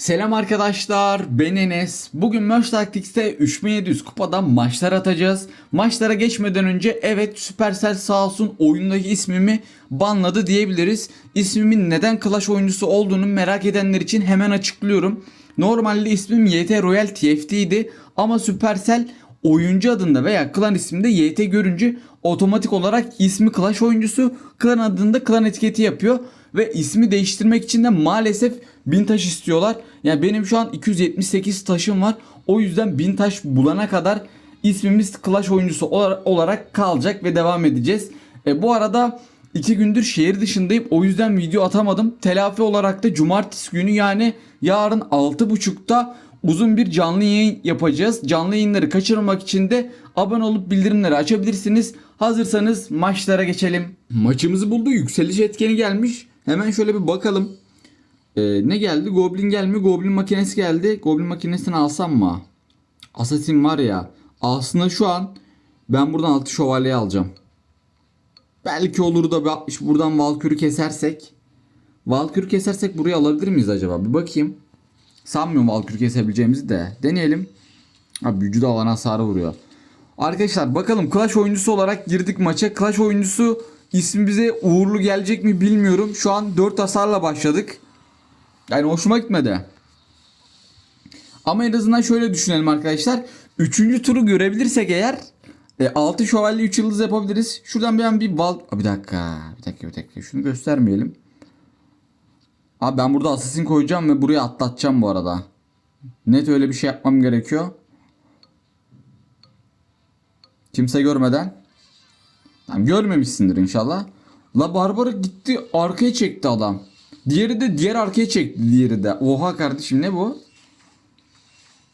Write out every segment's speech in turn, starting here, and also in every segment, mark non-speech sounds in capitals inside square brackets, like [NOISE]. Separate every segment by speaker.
Speaker 1: Selam arkadaşlar ben Enes. Bugün Merge Tactics'te 3700 kupada maçlar atacağız. Maçlara geçmeden önce evet Supercell sağ olsun oyundaki ismimi banladı diyebiliriz. İsmimin neden Clash oyuncusu olduğunu merak edenler için hemen açıklıyorum. Normalde ismim YT Royal TFT idi ama Supercell oyuncu adında veya klan isminde YT görünce otomatik olarak ismi Clash oyuncusu klan adında klan etiketi yapıyor ve ismi değiştirmek için de maalesef 1000 taş istiyorlar. Yani benim şu an 278 taşım var. O yüzden 1000 taş bulana kadar ismimiz Clash oyuncusu olar- olarak kalacak ve devam edeceğiz. E, bu arada 2 gündür şehir dışındayım. O yüzden video atamadım. Telafi olarak da cumartesi günü yani yarın 6.30'da uzun bir canlı yayın yapacağız. Canlı yayınları kaçırmamak için de abone olup bildirimleri açabilirsiniz. Hazırsanız maçlara geçelim. Maçımızı buldu. Yükseliş etkeni gelmiş. Hemen şöyle bir bakalım. Ee, ne geldi? Goblin gelmiyor. Goblin makinesi geldi. Goblin makinesini alsam mı? Assassin var ya. Aslında şu an ben buradan altı şövalyeyi alacağım. Belki olur da bir 60 buradan Valkür'ü kesersek. Valkür'ü kesersek burayı alabilir miyiz acaba? Bir bakayım. Sanmıyorum Valkür kesebileceğimizi de. Deneyelim. Ha büyücü de alan hasarı vuruyor. Arkadaşlar bakalım Clash oyuncusu olarak girdik maça. Clash oyuncusu ismi bize uğurlu gelecek mi bilmiyorum. Şu an 4 hasarla başladık. Yani hoşuma gitmedi. Ama en azından şöyle düşünelim arkadaşlar. Üçüncü turu görebilirsek eğer 6 şövalye 3 yıldız yapabiliriz. Şuradan bir an bir. Aa, bir dakika. Bir dakika bir dakika. Şunu göstermeyelim. Abi ben burada assassin koyacağım ve buraya atlatacağım bu arada. Net öyle bir şey yapmam gerekiyor. Kimse görmeden. Tamam görmemişsindir inşallah. La Barbara gitti arkaya çekti adam. Diğeri de diğer arkaya çekti diğeri de. Oha kardeşim ne bu?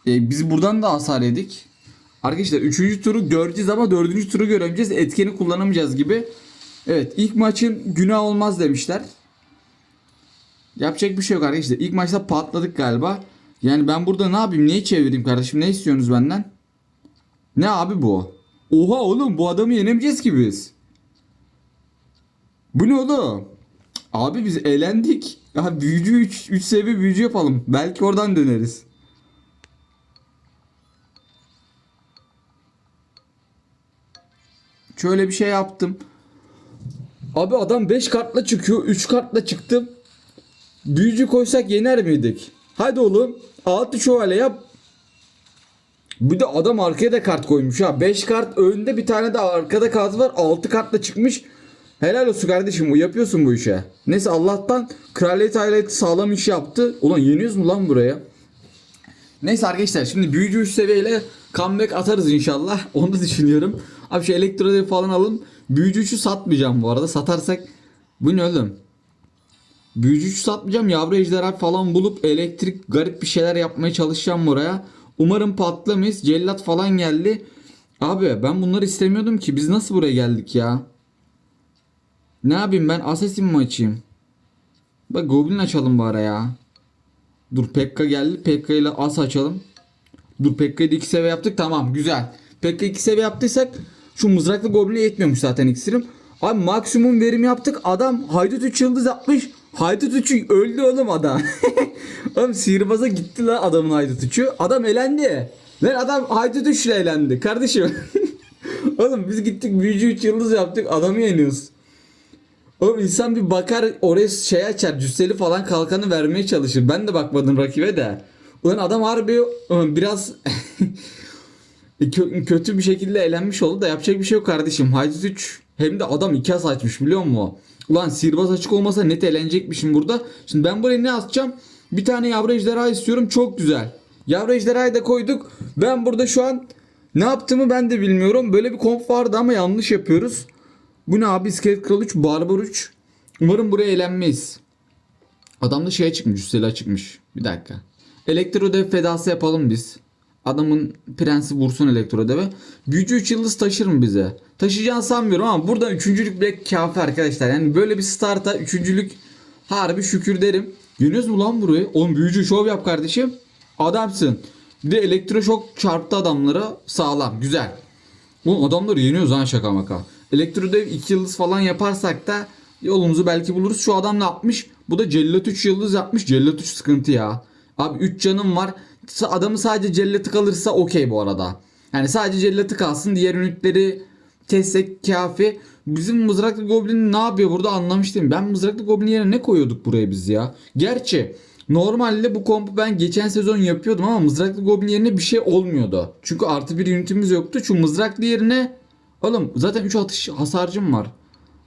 Speaker 1: E, biz buradan da hasar yedik. Arkadaşlar 3. turu göreceğiz ama 4. turu göremeyeceğiz. Etkeni kullanamayacağız gibi. Evet ilk maçın günah olmaz demişler. Yapacak bir şey yok arkadaşlar. İlk maçta patladık galiba. Yani ben burada ne yapayım? Neyi çevireyim kardeşim? Ne istiyorsunuz benden? Ne abi bu? Oha oğlum bu adamı yenemeyeceğiz ki biz. Bu ne oğlum? Abi biz elendik. Ya büyücü 3 3 seviye büyücü yapalım. Belki oradan döneriz. Şöyle bir şey yaptım. Abi adam 5 kartla çıkıyor. 3 kartla çıktım. Büyücü koysak yener miydik? Hadi oğlum. 6 şövalye yap. Bir de adam arkaya da kart koymuş ha. 5 kart önde bir tane de arkada kart var. 6 kartla çıkmış. Helal olsun kardeşim bu yapıyorsun bu işe. Neyse Allah'tan kraliyet aileti sağlam iş yaptı. Ulan yeniyoruz mu lan buraya? Neyse arkadaşlar şimdi büyücü 3 seviyeyle comeback atarız inşallah. [LAUGHS] Onu da düşünüyorum. Abi şu elektrodevi falan alın. Büyücü 3'ü satmayacağım bu arada. Satarsak bu ne oğlum? Büyücü 3'ü satmayacağım. Yavru ejderha falan bulup elektrik garip bir şeyler yapmaya çalışacağım buraya. Umarım patlamayız. Cellat falan geldi. Abi ben bunları istemiyordum ki. Biz nasıl buraya geldik ya? Ne yapayım ben Assassin mi açayım? Bak Goblin açalım bari ya. Dur Pekka geldi. Pekka ile As açalım. Dur Pekka'yı da 2 seviye yaptık. Tamam güzel. Pekka 2 seviye yaptıysak şu mızraklı Goblin'e yetmiyormuş zaten iksirim. Abi maksimum verim yaptık. Adam Haydut 3 yıldız yapmış. Haydut 3'ü öldü oğlum adam. [LAUGHS] oğlum sihirbaza gitti lan adamın Haydut 3'ü. Adam elendi. Lan adam Haydut 3 ile elendi. Kardeşim. [LAUGHS] oğlum biz gittik büyücü 3 yıldız yaptık. Adamı yeniyoruz. Oğlum insan bir bakar oraya şey açar cüsseli falan kalkanı vermeye çalışır. Ben de bakmadım rakibe de. Ulan adam harbi biraz [LAUGHS] kö- kötü bir şekilde elenmiş oldu da yapacak bir şey yok kardeşim. Haydut 3 hem de adam 2 as açmış biliyor musun? Ulan sihirbaz açık olmasa net elenecekmişim burada. Şimdi ben buraya ne atacağım? Bir tane yavru ejderha istiyorum çok güzel. Yavru ejderhayı da koyduk. Ben burada şu an ne yaptığımı ben de bilmiyorum. Böyle bir komp vardı ama yanlış yapıyoruz. Bu ne abi? İskelet Kral 3, Barbar 3. Umarım buraya eğlenmeyiz. Adam da şeye çıkmış, üsteli çıkmış. Bir dakika. Elektrodev fedası yapalım biz. Adamın prensi vursun elektrodeve. Büyücü 3 yıldız taşır mı bize? Taşıyacağını sanmıyorum ama buradan üçüncülük bile kafi arkadaşlar. Yani böyle bir starta üçüncülük harbi şükür derim. Yeniyoruz mu lan burayı? Oğlum büyücü şov yap kardeşim. Adamsın. Bir de elektroşok çarptı adamlara sağlam. Güzel. Oğlum adamları yeniyoruz ha şaka maka. Elektrodev 2 yıldız falan yaparsak da yolumuzu belki buluruz. Şu adam ne yapmış? Bu da Cellat 3 yıldız yapmış. Cellat 3 sıkıntı ya. Abi 3 canım var. Adamı sadece cellatı kalırsa okey bu arada. Yani sadece cellatı kalsın diğer ünitleri kessek kafi. Bizim mızraklı goblin ne yapıyor burada anlamış değilim. Ben mızraklı goblin yerine ne koyuyorduk buraya biz ya? Gerçi normalde bu kompu ben geçen sezon yapıyordum ama mızraklı goblin yerine bir şey olmuyordu. Çünkü artı bir ünitimiz yoktu. Şu mızraklı yerine oğlum zaten 3 atış hasarcım var.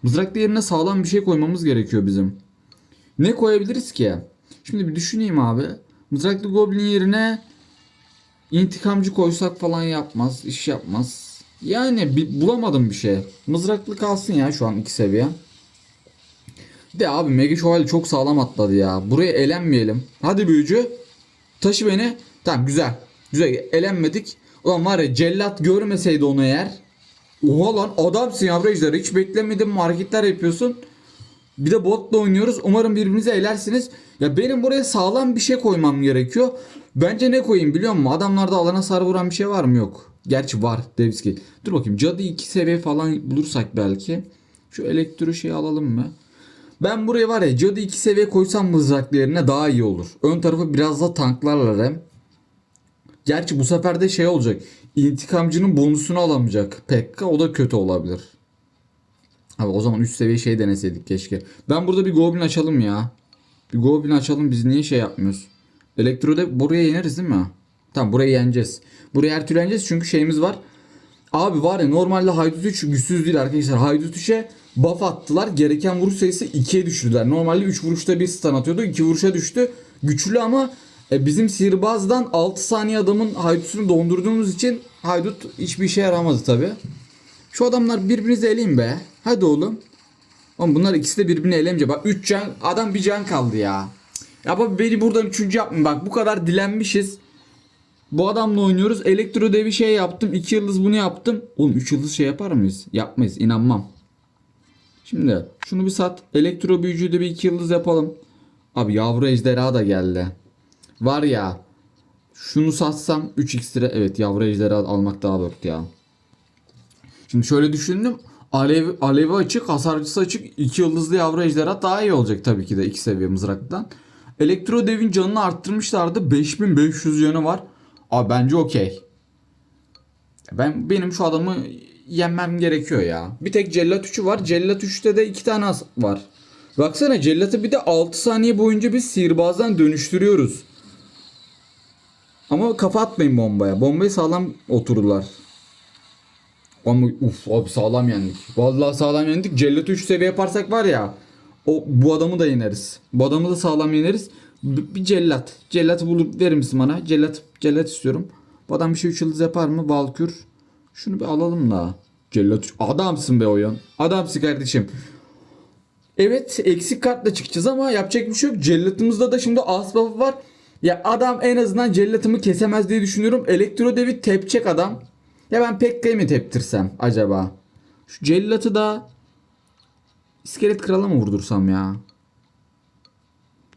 Speaker 1: Mızraklı yerine sağlam bir şey koymamız gerekiyor bizim. Ne koyabiliriz ki? Şimdi bir düşüneyim abi. Mızraklı goblin yerine intikamcı koysak falan yapmaz, iş yapmaz. Yani bir, bulamadım bir şey. Mızraklı kalsın ya şu an iki seviye. De abi Mega Şövalye çok sağlam atladı ya. Buraya elenmeyelim. Hadi büyücü. Taşı beni. Tamam güzel. Güzel elenmedik. Ulan var ya cellat görmeseydi onu eğer. Oha lan adamsın yavru ejder. Hiç beklemedim hareketler yapıyorsun. Bir de botla oynuyoruz. Umarım birbirinizi elersiniz. Ya benim buraya sağlam bir şey koymam gerekiyor. Bence ne koyayım biliyor musun? Adamlarda alana sarı vuran bir şey var mı? Yok. Gerçi var Devski. Dur bakayım. Cadı 2 seviye falan bulursak belki. Şu elektro şeyi alalım mı? Ben buraya var ya cadı 2 seviye koysam mızraklı yerine daha iyi olur. Ön tarafı biraz da tanklarlar hem. Gerçi bu sefer de şey olacak. İntikamcının bonusunu alamayacak. Pekka o da kötü olabilir. Abi o zaman üst seviye şey deneseydik keşke. Ben burada bir goblin açalım ya. Bir goblin açalım biz niye şey yapmıyoruz? Elektroda buraya yeneriz değil mi? Tamam burayı yeneceğiz. Buraya her türlü yeneceğiz çünkü şeyimiz var. Abi var ya normalde Haydut 3 güçsüz değil arkadaşlar. Haydut 3'e buff attılar. Gereken vuruş sayısı 2'ye düşürdüler. Normalde 3 vuruşta bir stun atıyordu. 2 vuruşa düştü. Güçlü ama e, bizim sihirbazdan 6 saniye adamın haydutunu dondurduğumuz için haydut hiçbir işe yaramadı tabi. Şu adamlar birbirinizi eleyin be. Hadi oğlum. Oğlum bunlar ikisi de birbirini elemeyecek. Bak 3 can adam bir can kaldı ya. Ya bak beni buradan 3. yapmayın. Bak bu kadar dilenmişiz. Bu adamla oynuyoruz. Elektro devi şey yaptım. 2 yıldız bunu yaptım. Oğlum 3 yıldız şey yapar mıyız? Yapmayız. inanmam. Şimdi şunu bir sat. Elektro büyücüyü de bir 2 yıldız yapalım. Abi yavru ejderha da geldi. Var ya. Şunu satsam 3 ekstra. Evet yavru ejderha almak daha worth ya. Şimdi şöyle düşündüm. Alev, alevi açık, hasarcısı açık. 2 yıldızlı yavru ejderha daha iyi olacak tabii ki de 2 seviye mızraktan. Elektro devin canını arttırmışlardı. 5500 canı var. Abi bence okey. Ben benim şu adamı yenmem gerekiyor ya. Bir tek cellat 3'ü var. Cellat 3'te de 2 tane var. Baksana cellatı bir de 6 saniye boyunca biz sihirbazdan dönüştürüyoruz. Ama kafa atmayın bombaya. Bombayı sağlam otururlar. Ama uf abi sağlam yendik. Vallahi sağlam yendik. Cellat 3 seviye yaparsak var ya. O bu adamı da yeneriz. Bu adamı da sağlam yeneriz. B- bir cellat. Cellatı bulup verir misin bana? Cellat, cellat istiyorum. Bu adam bir şey 3 yıldız yapar mı? Valkür. Şunu bir alalım da. Cellat Adamsın be oyun. Adamsın kardeşim. Evet eksik kartla çıkacağız ama yapacak bir şey yok. Cellatımızda da şimdi as buff'ı var. Ya adam en azından cellatımı kesemez diye düşünüyorum. Elektro devi tepecek adam. Ya ben Pekka'yı mı teptirsem acaba? Şu cellatı da iskelet krala mı vurdursam ya?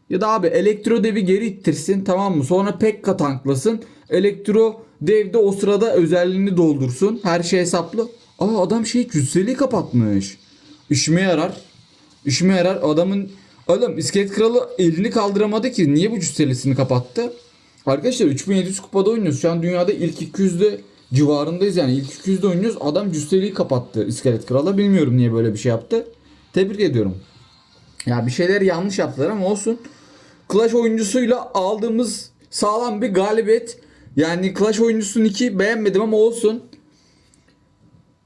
Speaker 1: Ya da abi elektro devi geri ittirsin tamam mı? Sonra Pekka tanklasın. Elektro dev de o sırada özelliğini doldursun. Her şey hesaplı. Aa adam şey cüsseliği kapatmış. İşime yarar. İşime yarar. Adamın Oğlum iskelet kralı elini kaldıramadı ki. Niye bu cüsselisini kapattı? Arkadaşlar 3700 kupada oynuyoruz. Şu an dünyada ilk 200'de civarındayız yani. ilk 200'de oynuyoruz. Adam cüsseliği kapattı iskelet krala. Bilmiyorum niye böyle bir şey yaptı. Tebrik ediyorum. Ya bir şeyler yanlış yaptılar ama olsun. Clash oyuncusuyla aldığımız sağlam bir galibiyet. Yani Clash oyuncusunun iki beğenmedim ama olsun.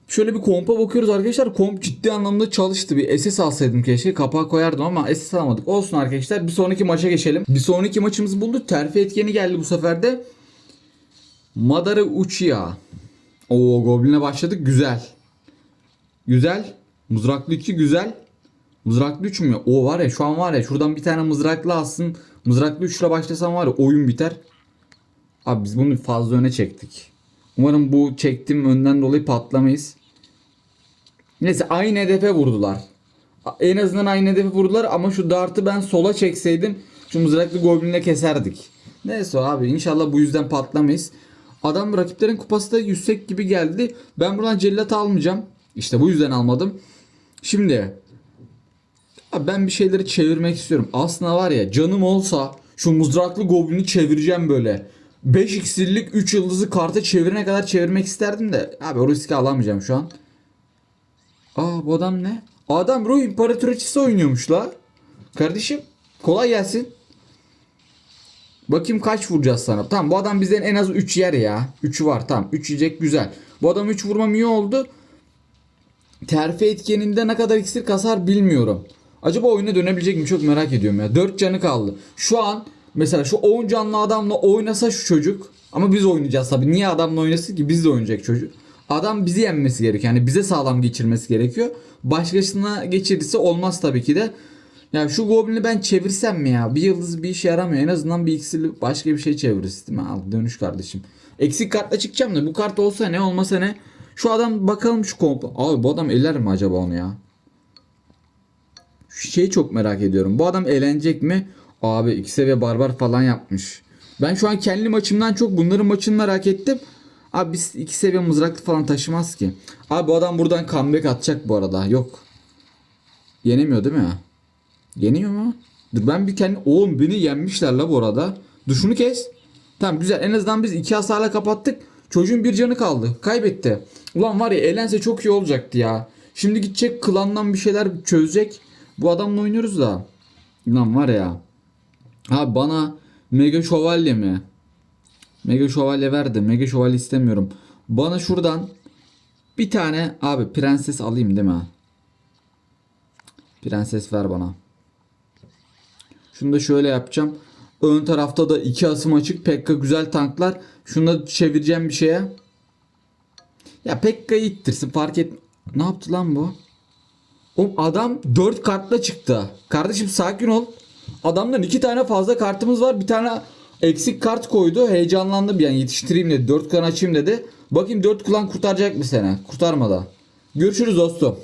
Speaker 1: Şöyle bir kompa bakıyoruz arkadaşlar. Komp ciddi anlamda çalıştı. Bir SS alsaydım keşke. Kapağı koyardım ama SS alamadık. Olsun arkadaşlar. Bir sonraki maça geçelim. Bir sonraki maçımız buldu. Terfi etkeni geldi bu sefer de. Madara Uchiha. Oo Goblin'e başladık. Güzel. Güzel. Mızraklı 2 güzel. Mızraklı 3 mü? O var ya şu an var ya şuradan bir tane mızraklı alsın. Mızraklı 3 ile başlasam var ya oyun biter. Abi biz bunu fazla öne çektik. Umarım bu çektiğim önden dolayı patlamayız. Neyse aynı hedefe vurdular. En azından aynı hedefe vurdular ama şu dartı ben sola çekseydim şu mızraklı goblinle keserdik. Neyse abi inşallah bu yüzden patlamayız. Adam rakiplerin kupası da yüksek gibi geldi. Ben buradan cellat almayacağım. İşte bu yüzden almadım. Şimdi ben bir şeyleri çevirmek istiyorum. Aslında var ya canım olsa Şu mızraklı goblini çevireceğim böyle. 5 iksirlik 3 yıldızı karta çevirene kadar çevirmek isterdim de. Abi o riski alamayacağım şu an. Aa bu adam ne? Adam ruh imparatoriçesi oynuyormuş la. Kardeşim kolay gelsin. Bakayım kaç vuracağız sana. Tamam bu adam bizden en az 3 yer ya. 3'ü var tamam. 3 yiyecek güzel. Bu adam 3 vurmam iyi oldu. Terfi etkeninde ne kadar iksir kasar bilmiyorum. Acaba oyuna dönebilecek mi çok merak ediyorum ya. 4 canı kaldı. Şu an mesela şu 10 canlı adamla oynasa şu çocuk. Ama biz oynayacağız tabii. Niye adamla oynasın ki? Biz de oynayacak çocuk. Adam bizi yenmesi gerekiyor. Yani bize sağlam geçirmesi gerekiyor. Başkasına geçirirse olmaz tabii ki de. Ya şu goblini ben çevirsem mi ya? Bir yıldız bir işe yaramıyor. En azından bir iksirli başka bir şey mi? Al dönüş kardeşim. Eksik kartla çıkacağım da bu kart olsa ne olmasa ne. Şu adam bakalım şu komp. Abi bu adam eler mi acaba onu ya? Şu şeyi çok merak ediyorum. Bu adam eğlenecek mi? Abi iki seviye barbar falan yapmış. Ben şu an kendi maçımdan çok bunların maçını merak ettim. Abi biz iki seviye mızraklı falan taşımaz ki. Abi bu adam buradan comeback atacak bu arada. Yok. Yenemiyor değil mi? Yeniyor mu? Dur ben bir kendi... Oğlum beni yenmişler la bu arada. Dur şunu kes. Tamam güzel. En azından biz iki hasarla kapattık. Çocuğun bir canı kaldı. Kaybetti. Ulan var ya elense çok iyi olacaktı ya. Şimdi gidecek klandan bir şeyler çözecek. Bu adamla oynuyoruz da. Lan var ya. Ha bana Mega Şövalye mi? Mega Şövalye verdi. Mega Şövalye istemiyorum. Bana şuradan bir tane abi prenses alayım değil mi? Prenses ver bana. Şunu da şöyle yapacağım. Ön tarafta da iki asım açık. Pekka güzel tanklar. Şunu da çevireceğim bir şeye. Ya Pekka'yı ittirsin fark et. Ne yaptı lan bu? Oğlum adam 4 kartla çıktı. Kardeşim sakin ol. Adamdan iki tane fazla kartımız var. Bir tane eksik kart koydu. Heyecanlandı bir an yetiştireyim dedi. 4 klan açayım dedi. Bakayım 4 klan kurtaracak mı seni? Kurtarmadı. Görüşürüz dostum.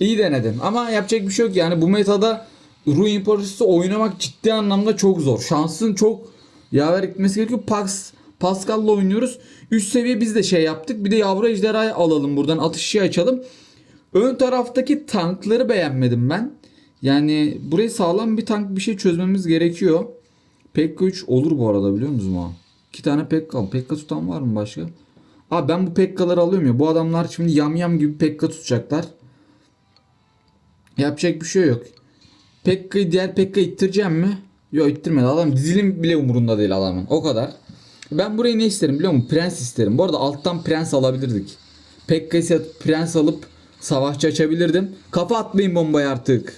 Speaker 1: İyi denedin ama yapacak bir şey yok yani bu metada Ruh İmparatorluğu oynamak ciddi anlamda çok zor. Şansın çok yaver gitmesi gerekiyor. Pax Pascal'la oynuyoruz. Üst seviye biz de şey yaptık. Bir de yavru ejderhayı alalım buradan. Atışçıyı açalım. Ön taraftaki tankları beğenmedim ben. Yani burayı sağlam bir tank bir şey çözmemiz gerekiyor. Pekka 3 olur bu arada biliyor musunuz mu? İki tane Pekka. Pekka tutan var mı başka? Abi ben bu Pekka'ları alıyorum ya. Bu adamlar şimdi yam yam gibi Pekka tutacaklar. Yapacak bir şey yok. Pekka'yı diğer Pekka ittireceğim mi? Yok ittirmedi. Adam dizilim bile umurunda değil adamın. O kadar. Ben burayı ne isterim biliyor musun? Prens isterim. Bu arada alttan prens alabilirdik. Pekka ise prens alıp savaşçı açabilirdim. Kafa atmayın bombayı artık.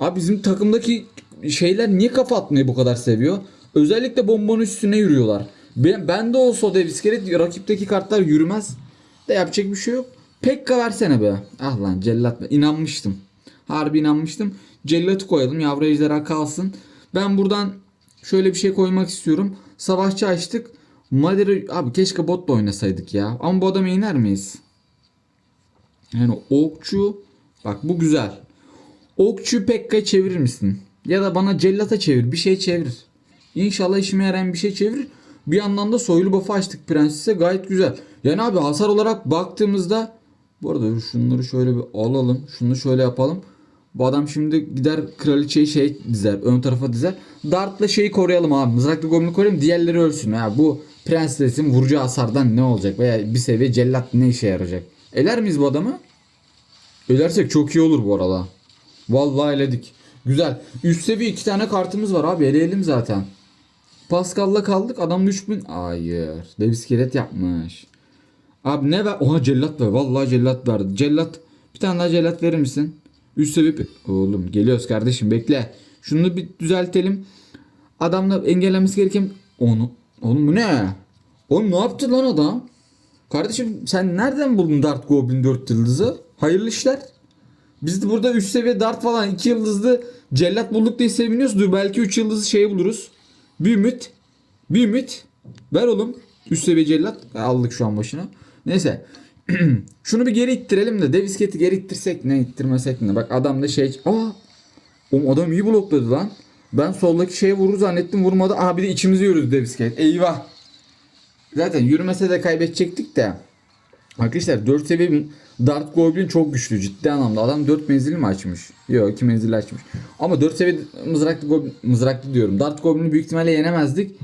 Speaker 1: Abi bizim takımdaki şeyler niye kafa atmayı bu kadar seviyor? Özellikle bombanın üstüne yürüyorlar. Ben, ben de olsa dev iskelet rakipteki kartlar yürümez. De yapacak bir şey yok. Pekka versene be. Ah lan cellat be. İnanmıştım. Harbi inanmıştım. Cellatı koyalım. Yavru ejderha kalsın. Ben buradan şöyle bir şey koymak istiyorum. Savaşçı açtık. Madera abi keşke botla oynasaydık ya. Ama bu adamı iner miyiz? Yani okçu bak bu güzel. Okçu Pekka'yı çevirir misin? Ya da bana cellata çevir. Bir şey çevir. İnşallah işime yarayan bir şey çevir. Bir yandan da soylu buff'ı açtık prensese gayet güzel. Yani abi hasar olarak baktığımızda bu arada şunları şöyle bir alalım. Şunu şöyle yapalım. Bu adam şimdi gider kraliçeyi şey dizer. Ön tarafa dizer. Dart'la şeyi koruyalım abi. Mızraklı goblini koruyalım. Diğerleri ölsün. Ya bu prensesin vuracağı hasardan ne olacak? Veya bir seviye cellat ne işe yarayacak? Eler miyiz bu adamı? Ölersek çok iyi olur bu arada. Vallahi eledik. Güzel. Üst seviye iki tane kartımız var abi. Eleyelim zaten. Pascal'la kaldık. Adam 3000. Hayır. Dev iskelet yapmış. Abi ne ver? Oha cellat ver. Vallahi cellat verdi. Cellat. Bir tane daha cellat verir misin? Üst seviye. Oğlum geliyoruz kardeşim bekle. Şunu bir düzeltelim. Adamla engellemesi gereken onu. Oğlum bu ne? Oğlum ne yaptı lan adam? Kardeşim sen nereden buldun Dart Goblin 4 yıldızı? Hayırlı işler. Biz de burada 3 seviye Dart falan 2 yıldızlı cellat bulduk diye seviniyoruz. Dur belki 3 yıldızlı şey buluruz. Bir ümit. Bir ümit. Ver oğlum. Üst seviye cellat. Aldık şu an başına. Neyse. [CLEARS THROAT] Şunu bir geri ittirelim de dev isketi geri ittirsek ne ittirmesek ne. Bak adam da şey. Aa. Adam iyi blokladı lan. Ben soldaki şeye vurur zannettim vurmadı. Aha bir de içimizi yürüdü dev iskelet. Eyvah. Zaten yürümese de kaybedecektik de. Arkadaşlar 4 seviye Dart Goblin çok güçlü ciddi anlamda. Adam 4 menzili mi açmış? Yok 2 menzili açmış. Ama 4 seviye mızraklı Goblin, mızraklı diyorum. Dart Goblin'i büyük ihtimalle yenemezdik.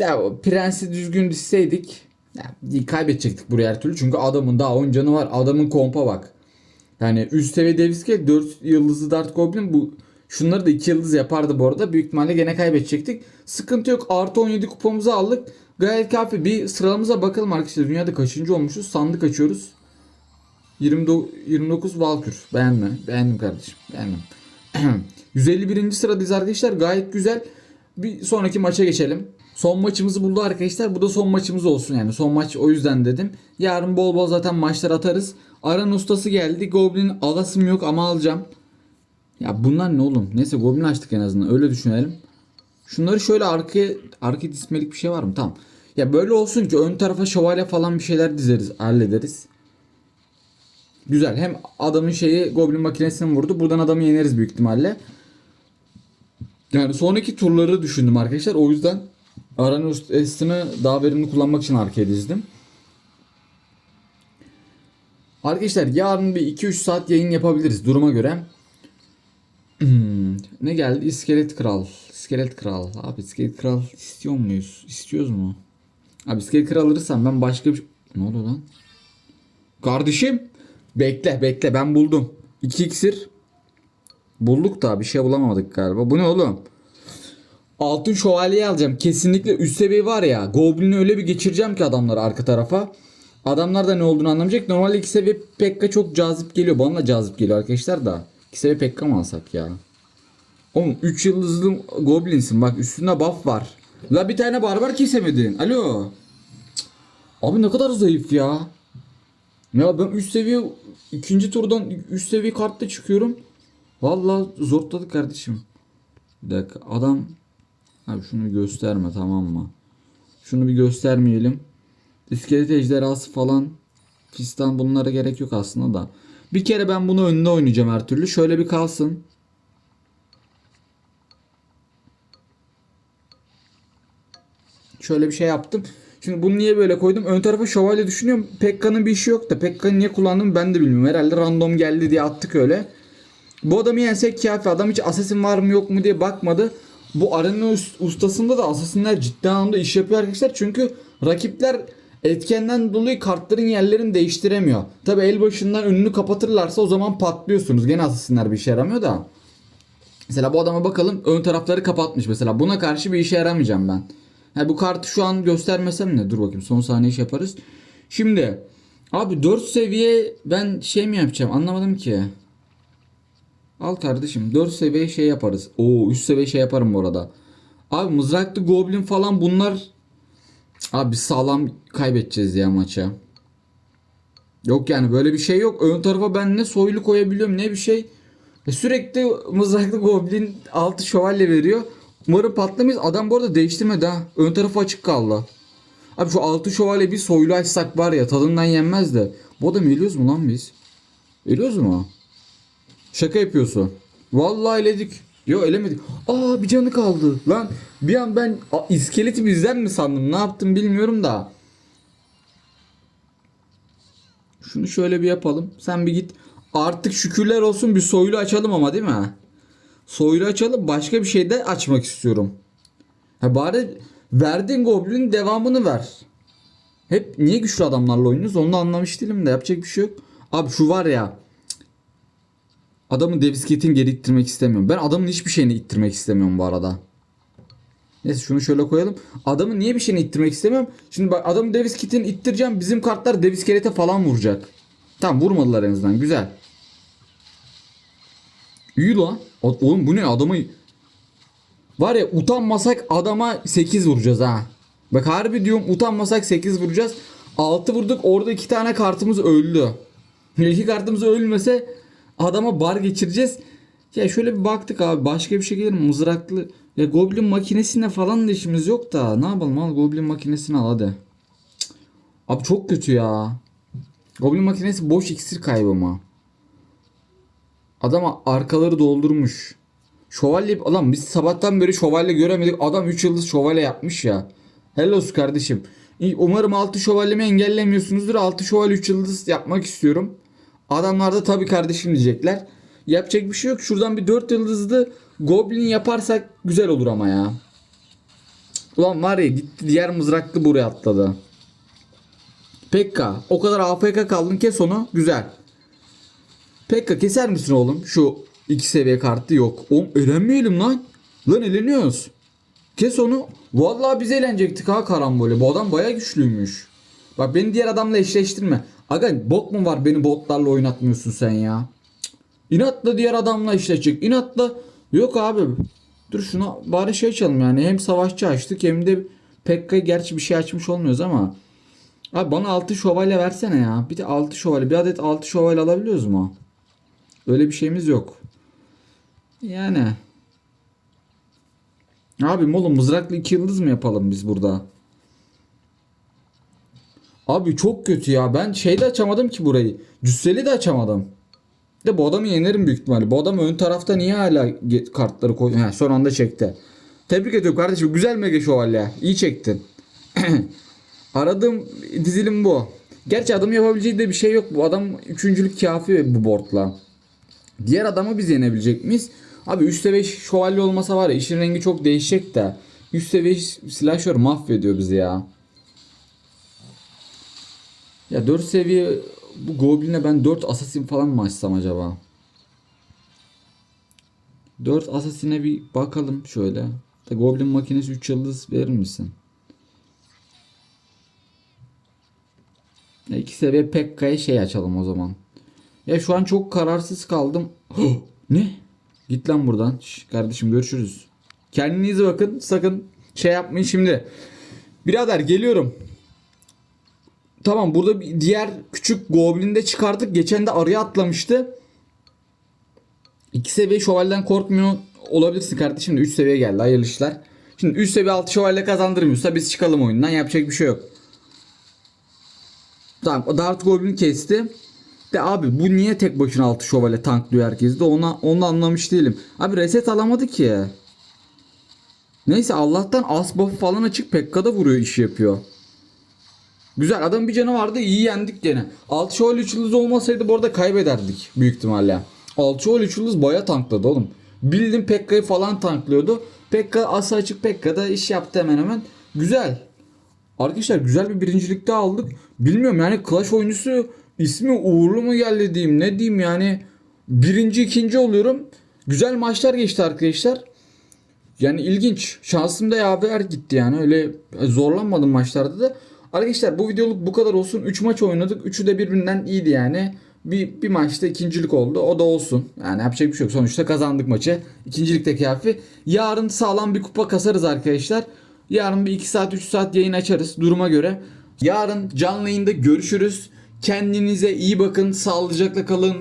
Speaker 1: Ya, prensi düzgün dizseydik ya, kaybedecektik buraya her türlü. Çünkü adamın daha 10 canı var. Adamın kompa bak. Yani üst seviye Deviske 4 yıldızlı Dart Goblin bu Şunları da 2 yıldız yapardı bu arada. Büyük ihtimalle gene kaybedecektik. Sıkıntı yok. Artı 17 kupamızı aldık. Gayet kafi. Bir sıramıza bakalım arkadaşlar. Dünyada kaçıncı olmuşuz? Sandık açıyoruz. 29, 29 Valkür. Beğenme. Beğendim kardeşim. Beğendim. [CLEARS THROAT] 151. sıradayız arkadaşlar. Gayet güzel. Bir sonraki maça geçelim. Son maçımızı buldu arkadaşlar. Bu da son maçımız olsun yani. Son maç o yüzden dedim. Yarın bol bol zaten maçlar atarız. Aran ustası geldi. Goblin alasım yok ama alacağım. Ya bunlar ne oğlum? Neyse Goblin açtık en azından. Öyle düşünelim. Şunları şöyle arkaya arkaya dizmelik bir şey var mı? Tamam. Ya böyle olsun ki ön tarafa şövalye falan bir şeyler dizeriz, hallederiz. Güzel. Hem adamın şeyi Goblin makinesini vurdu. Buradan adamı yeneriz büyük ihtimalle. Yani sonraki turları düşündüm arkadaşlar. O yüzden Aran ustasını daha verimli kullanmak için arkaya dizdim. Arkadaşlar yarın bir 2-3 saat yayın yapabiliriz duruma göre. [CLEARS THROAT] Ne geldi? İskelet Kral. İskelet Kral. Abi İskelet Kral istiyor muyuz? İstiyoruz mu? Abi İskelet Kral alırsam ben başka bir... şey- Ne oldu lan? Kardeşim. Bekle bekle ben buldum. 2 iksir. Bulduk da bir şey bulamadık galiba. Bu ne oğlum? Altın şövalyeyi alacağım. Kesinlikle üst seviye var ya. Goblin'i öyle bir geçireceğim ki adamları arka tarafa. Adamlar da ne olduğunu anlamayacak. Normalde 2 seviye Pekka çok cazip geliyor. Bana da cazip geliyor arkadaşlar da. 2 seviye Pekka mı alsak ya? Oğlum 3 yıldızlı Goblin'sin. Bak üstünde buff var. La bir tane barbar kesemedin. Alo. Cık. Abi ne kadar zayıf ya. Ya ben üst seviye ikinci turdan üst seviye kartta çıkıyorum. Vallahi zorladık kardeşim. Bir dakika adam Abi şunu gösterme tamam mı? Şunu bir göstermeyelim. İskelet ejderhası falan fistan bunlara gerek yok aslında da. Bir kere ben bunu önüne oynayacağım her türlü. Şöyle bir kalsın. Şöyle bir şey yaptım. Şimdi bunu niye böyle koydum? Ön tarafa şövalye düşünüyorum. Pekka'nın bir işi yok da Pekka'yı niye kullandım ben de bilmiyorum. Herhalde random geldi diye attık öyle. Bu adamı yensek kafi. Adam hiç assassin var mı yok mu diye bakmadı. Bu arena us- ustasında da assassinler ciddi anlamda iş yapıyor arkadaşlar. Çünkü rakipler etkenden dolayı kartların yerlerini değiştiremiyor. Tabi el başından önünü kapatırlarsa o zaman patlıyorsunuz. Gene assassinler bir işe yaramıyor da. Mesela bu adama bakalım ön tarafları kapatmış mesela. Buna karşı bir işe yaramayacağım ben. Ha, bu kartı şu an göstermesem ne? Dur bakayım son saniye iş yaparız. Şimdi abi 4 seviye ben şey mi yapacağım anlamadım ki. Al kardeşim 4 seviye şey yaparız. Oo 3 seviye şey yaparım bu arada. Abi mızraklı goblin falan bunlar Abi sağlam kaybedeceğiz ya maça. Yok yani böyle bir şey yok. Ön tarafa ben ne soylu koyabiliyorum ne bir şey. E sürekli mızraklı goblin altı şövalye veriyor. Umarım patlamayız. Adam bu arada değiştirmedi ha. Ön tarafı açık kaldı. Abi şu altı şövalye bir soylu açsak var ya tadından yenmez de. Bu adamı eliyoruz mu lan biz? Eliyoruz mu? Şaka yapıyorsun. Vallahi eledik. Yok elemedik. Aa bir canı kaldı. Lan bir an ben a, iskeleti bizden mi sandım? Ne yaptım bilmiyorum da. Şunu şöyle bir yapalım. Sen bir git. Artık şükürler olsun bir soylu açalım ama değil mi? Soylu açalım. Başka bir şey de açmak istiyorum. Ha bari verdiğin goblinin devamını ver. Hep niye güçlü adamlarla oynuyoruz onu da anlamış değilim de yapacak bir şey yok. Abi şu var ya. Adamın Kit'ini geri ittirmek istemiyorum. Ben adamın hiçbir şeyini ittirmek istemiyorum bu arada. Neyse şunu şöyle koyalım. Adamın niye bir şeyini ittirmek istemiyorum? Şimdi bak adamın Davis ittireceğim. Bizim kartlar Davis falan vuracak. Tamam vurmadılar en azından. Güzel. İyi lan. O- Oğlum bu ne adamı... Var ya utanmasak adama 8 vuracağız ha. Bak harbi diyorum utanmasak 8 vuracağız. 6 vurduk orada 2 tane kartımız öldü. İki kartımız ölmese adama bar geçireceğiz. Ya şöyle bir baktık abi başka bir şey gelir mi? Mızraklı. Ya Goblin makinesine falan da işimiz yok da. Ne yapalım al Goblin makinesini al hadi. Abi çok kötü ya. Goblin makinesi boş iksir kaybı mı? Adam arkaları doldurmuş. Şövalye lan biz sabahtan beri şövalye göremedik. Adam 3 yıldız şövalye yapmış ya. Hello kardeşim. Umarım 6 şövalyemi engellemiyorsunuzdur. 6 şövalye 3 yıldız yapmak istiyorum. Adamlar da tabii kardeşim diyecekler. Yapacak bir şey yok. Şuradan bir 4 yıldızlı Goblin yaparsak güzel olur ama ya. Ulan var ya gitti diğer mızraklı buraya atladı. Pekka. O kadar AFK kaldın kes onu. Güzel. Pekka keser misin oğlum? Şu iki seviye kartı yok. Oğlum elenmeyelim lan. Lan eleniyoruz. Kes onu. Vallahi biz eğlenecektik ha karambole. Bu adam baya güçlüymüş. Bak beni diğer adamla eşleştirme. Aga bot mu var beni botlarla oynatmıyorsun sen ya. Cık. İnatla diğer adamla eşleşecek. İnatla. Yok abi. Dur şuna bari şey açalım yani. Hem savaşçı açtık hem de Pekka gerçi bir şey açmış olmuyoruz ama. Abi bana 6 şövalye versene ya. Bir de 6 şövalye. Bir adet 6 şövalye alabiliyoruz mu? Öyle bir şeyimiz yok. Yani. Abi oğlum mızraklı 2 yıldız mı yapalım biz burada? Abi çok kötü ya. Ben şey de açamadım ki burayı. Cüsseli de açamadım. De bu adamı yenerim büyük ihtimalle. Bu adam ön tarafta niye hala kartları koydu? He, son anda çekti. Tebrik ediyorum kardeşim. Güzel mega şövalye. İyi çektin. [CLEARS THROAT] Aradığım dizilim bu. Gerçi adam yapabileceği de bir şey yok. Bu adam üçüncülük kafi bu boardla. Diğer adamı biz yenebilecek miyiz? Abi üst seviye şövalye olmasa var ya işin rengi çok değişecek de. Üst seviye slasher mahvediyor bizi ya. Ya 4 seviye bu Goblin'e ben 4 Assassin falan mı açsam acaba? 4 Assassin'e bir bakalım şöyle. Da Goblin makinesi 3 yıldız verir misin? Ya 2 seviye Pekka'ya şey açalım o zaman. Ya şu an çok kararsız kaldım. [GASPS] ne? Git lan buradan. Şş, kardeşim görüşürüz. Kendinize bakın. Sakın şey yapmayın şimdi. Birader geliyorum. Tamam burada bir diğer küçük goblin de çıkardık. Geçen de araya atlamıştı. İki seviye şövalyeden korkmuyor olabilirsin kardeşim de 3 seviye geldi hayırlı işler. Şimdi 3 seviye 6 şövalye kazandırmıyorsa biz çıkalım oyundan yapacak bir şey yok. Tamam Dart Goblin kesti. De abi bu niye tek başına 6 şövalye tanklıyor herkes de ona onu anlamış değilim. Abi reset alamadı ki. Neyse Allah'tan as buff falan açık Pekka'da vuruyor işi yapıyor. Güzel adam bir canı vardı iyi yendik gene. 6 şövalye 3 yıldız olmasaydı bu arada kaybederdik büyük ihtimalle. 6 şövalye 3 yıldız baya tankladı oğlum. Bildim Pekka'yı falan tanklıyordu. Pekka asa açık Pekka'da iş yaptı hemen hemen. Güzel. Arkadaşlar güzel bir birincilikte aldık. Bilmiyorum yani Clash oyuncusu ismi uğurlu mu geldi diyeyim ne diyeyim yani. Birinci ikinci oluyorum. Güzel maçlar geçti arkadaşlar. Yani ilginç. Şansım da yaver gitti yani. Öyle zorlanmadım maçlarda da. Arkadaşlar bu videoluk bu kadar olsun. 3 maç oynadık. Üçü de birbirinden iyiydi yani. Bir, bir maçta ikincilik oldu. O da olsun. Yani yapacak bir şey yok. Sonuçta kazandık maçı. İkincilikte kafi. Yarın sağlam bir kupa kasarız arkadaşlar. Yarın bir 2 saat 3 saat yayın açarız duruma göre. Yarın canlı yayında görüşürüz. Kendinize iyi bakın. Sağlıcakla kalın.